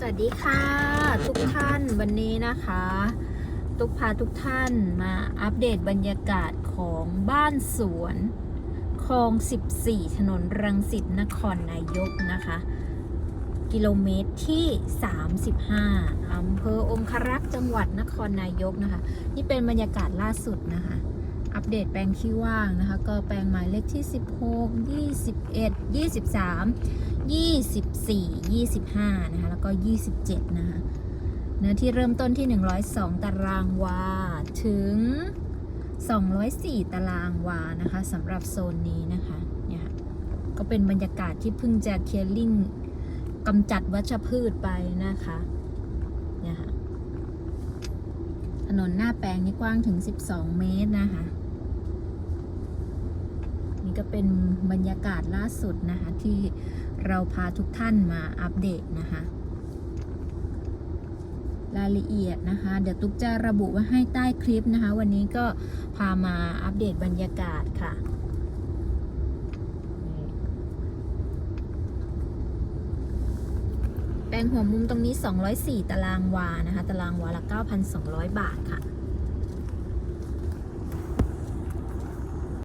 สวัสดีค่ะ ทุกท่านวันนี้นะคะ ตุกพาทุกท่านมาอัปเดตบรรยากาศของบ้านสวนคลอง 14 ถนนรังสิตนครนายกนะคะ กิโลเมตรที่ 35อำเภอองครักษ์จังหวัดนครนายกนะคะ นี่เป็นบรรยากาศล่าสุดนะคะ อัปเดตแปลงที่ว่างนะคะ ก็แปลงหมายเลขที่ 16 21 23 24 25 นะคะ แล้วก็ 27 นะคะ เนื้อที่เริ่มต้นที่ 102 ตารางวา ถึง 204 ตารางวานะคะสำหรับโซนนี้นะคะเนี่ยค่ะก็เป็นบรรยากาศที่เพิ่งจะเคลียร์ลิงกำจัดวัชพืชไปนะคะเนี่ยค่ะถนนหน้าแปลงนี่กว้างถึง 12 เมตรนะคะ ก็เป็นบรรยากาศล่าสุดนะคะ ที่เราพาทุกท่านมาอัปเดตนะคะ รายละเอียดนะคะ เดี๋ยวตุ๊กจะระบุไว้ให้ใต้คลิปนะคะ วันนี้ก็พามาอัปเดตบรรยากาศค่ะแปลงหัวมุมตรงนี้ 204 ตารางวานะคะ ตารางวาละ 9,200 บาทค่ะ